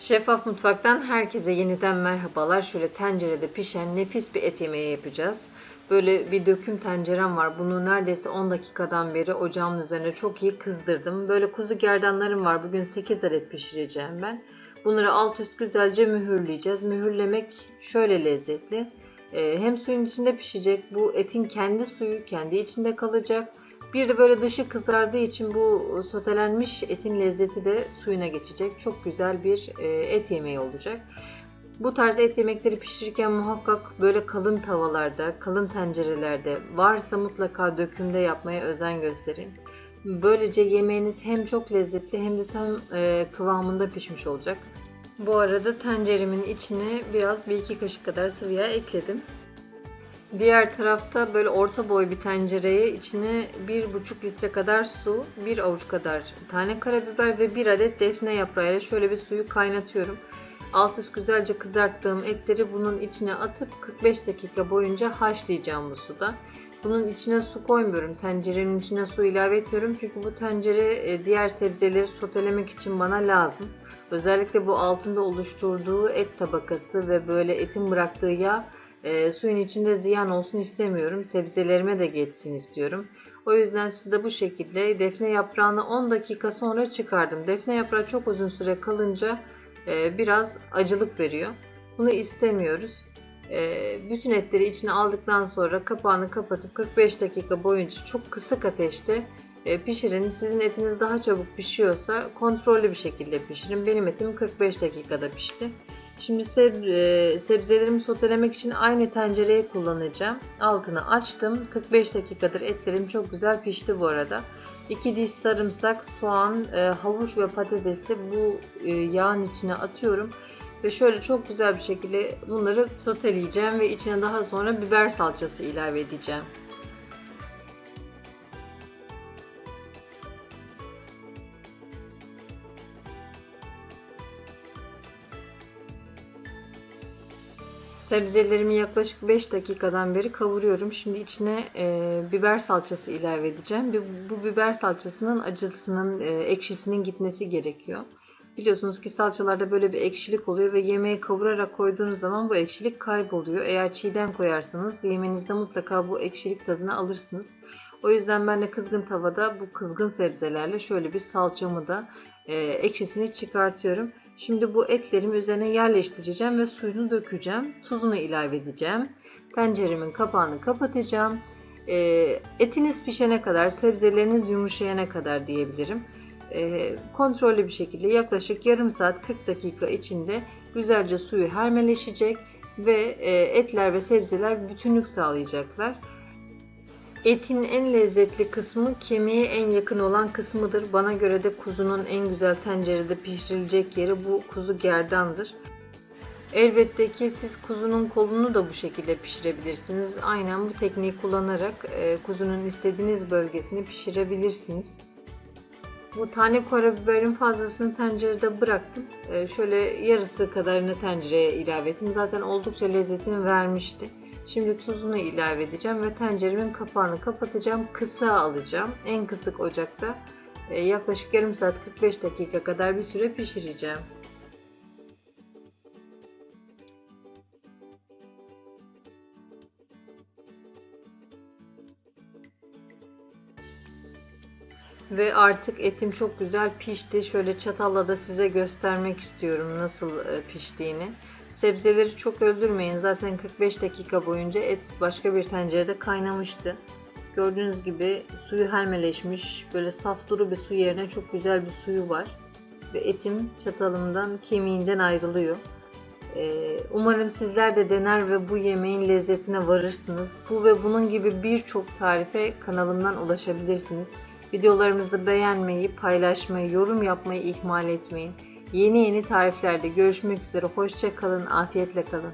Şeffaf Mutfak'tan herkese yeniden merhabalar. Şöyle tencerede pişen nefis bir et yemeği yapacağız. Böyle bir döküm tencerem var. Bunu neredeyse 10 dakikadan beri ocağımın üzerine çok iyi kızdırdım. Böyle kuzu gerdanlarım var. Bugün 8 adet pişireceğim ben. Bunları alt üst güzelce mühürleyeceğiz. Mühürlemek şöyle lezzetli. Ee, hem suyun içinde pişecek. Bu etin kendi suyu kendi içinde kalacak. Bir de böyle dışı kızardığı için bu sotelenmiş etin lezzeti de suyuna geçecek. Çok güzel bir e, et yemeği olacak. Bu tarz et yemekleri pişirirken muhakkak böyle kalın tavalarda, kalın tencerelerde varsa mutlaka dökümde yapmaya özen gösterin. Böylece yemeğiniz hem çok lezzetli hem de tam e, kıvamında pişmiş olacak. Bu arada tenceremin içine biraz bir iki kaşık kadar sıvı yağ ekledim. Diğer tarafta böyle orta boy bir tencereye içine 1,5 litre kadar su, 1 avuç kadar tane karabiber ve 1 adet defne yaprağıyla şöyle bir suyu kaynatıyorum. Alt üst güzelce kızarttığım etleri bunun içine atıp 45 dakika boyunca haşlayacağım bu suda. Bunun içine su koymuyorum. Tencerenin içine su ilave etmiyorum. Çünkü bu tencere e, diğer sebzeleri sotelemek için bana lazım. Özellikle bu altında oluşturduğu et tabakası ve böyle etin bıraktığı yağ e, suyun içinde ziyan olsun istemiyorum. Sebzelerime de geçsin istiyorum. O yüzden size bu şekilde defne yaprağını 10 dakika sonra çıkardım. Defne yaprağı çok uzun süre kalınca e, biraz acılık veriyor. Bunu istemiyoruz. E, bütün etleri içine aldıktan sonra kapağını kapatıp 45 dakika boyunca çok kısık ateşte e, pişirin. Sizin etiniz daha çabuk pişiyorsa kontrollü bir şekilde pişirin. Benim etim 45 dakikada pişti. Şimdi seb e, sebzelerimi sotelemek için aynı tencereyi kullanacağım. Altını açtım. 45 dakikadır etlerim çok güzel pişti bu arada. 2 diş sarımsak, soğan, e, havuç ve patatesi bu e, yağın içine atıyorum. Ve şöyle çok güzel bir şekilde bunları soteleyeceğim ve içine daha sonra biber salçası ilave edeceğim. Sebzelerimi yaklaşık 5 dakikadan beri kavuruyorum. Şimdi içine e, biber salçası ilave edeceğim. Bu, bu biber salçasının acısının, e, ekşisinin gitmesi gerekiyor. Biliyorsunuz ki salçalarda böyle bir ekşilik oluyor ve yemeği kavurarak koyduğunuz zaman bu ekşilik kayboluyor. Eğer çiğden koyarsanız yemeğinizde mutlaka bu ekşilik tadını alırsınız. O yüzden ben de kızgın tavada bu kızgın sebzelerle şöyle bir salçamı da e, ekşisini çıkartıyorum. Şimdi bu etlerimi üzerine yerleştireceğim ve suyunu dökeceğim. Tuzunu ilave edeceğim. Tenceremin kapağını kapatacağım. E, etiniz pişene kadar, sebzeleriniz yumuşayana kadar diyebilirim. E, kontrollü bir şekilde yaklaşık yarım saat 40 dakika içinde güzelce suyu hermeleşecek ve e, etler ve sebzeler bütünlük sağlayacaklar. Etin en lezzetli kısmı kemiğe en yakın olan kısmıdır. Bana göre de kuzunun en güzel tencerede pişirilecek yeri bu kuzu gerdandır. Elbette ki siz kuzunun kolunu da bu şekilde pişirebilirsiniz. Aynen bu tekniği kullanarak e, kuzunun istediğiniz bölgesini pişirebilirsiniz. Bu tane karabiberin fazlasını tencerede bıraktım. E, şöyle yarısı kadarını tencereye ilave ettim. Zaten oldukça lezzetini vermişti. Şimdi tuzunu ilave edeceğim ve tenceremin kapağını kapatacağım. Kısa alacağım. En kısık ocakta e, yaklaşık yarım saat 45 dakika kadar bir süre pişireceğim. Ve artık etim çok güzel pişti. Şöyle çatalla da size göstermek istiyorum nasıl e, piştiğini. Sebzeleri çok öldürmeyin. Zaten 45 dakika boyunca et başka bir tencerede kaynamıştı. Gördüğünüz gibi suyu helmeleşmiş. Böyle saf duru bir su yerine çok güzel bir suyu var. Ve etim çatalımdan, kemiğinden ayrılıyor. Ee, umarım sizler de dener ve bu yemeğin lezzetine varırsınız. Bu ve bunun gibi birçok tarife kanalımdan ulaşabilirsiniz. Videolarımızı beğenmeyi, paylaşmayı, yorum yapmayı ihmal etmeyin. Yeni yeni tariflerde görüşmek üzere. Hoşça kalın, afiyetle kalın.